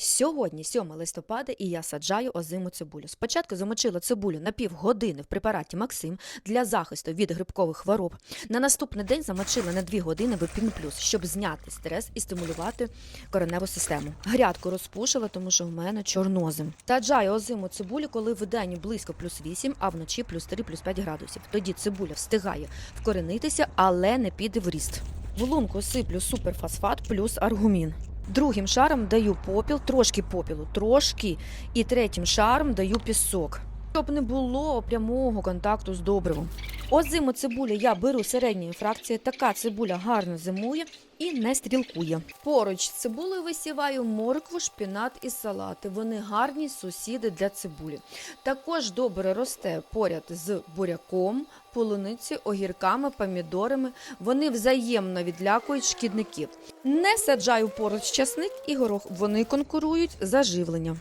Сьогодні 7 листопада, і я саджаю озиму цибулю. Спочатку замочила цибулю на півгодини в препараті Максим для захисту від грибкових хвороб. На наступний день замочила на 2 години в Епін Плюс, щоб зняти стрес і стимулювати кореневу систему. Грядку розпушила, тому що в мене чорнозим. Саджаю озиму цибулю, коли в день близько плюс 8, а вночі плюс 3, плюс 5 градусів. Тоді цибуля встигає вкоренитися, але не піде в ріст. В лунку сиплю суперфосфат плюс аргумін. Другим шаром даю попіл, трошки попілу, трошки, і третім шаром даю пісок. Щоб не було прямого контакту з добривом. Озиму цибулю я беру середньої фракції. Така цибуля гарно зимує і не стрілкує. Поруч цибулею висіваю моркву, шпінат і салати. Вони гарні сусіди для цибулі. Також добре росте поряд з буряком, полуницею, огірками, помідорами. Вони взаємно відлякують шкідників. Не саджаю поруч часник і горох. Вони конкурують за живлення.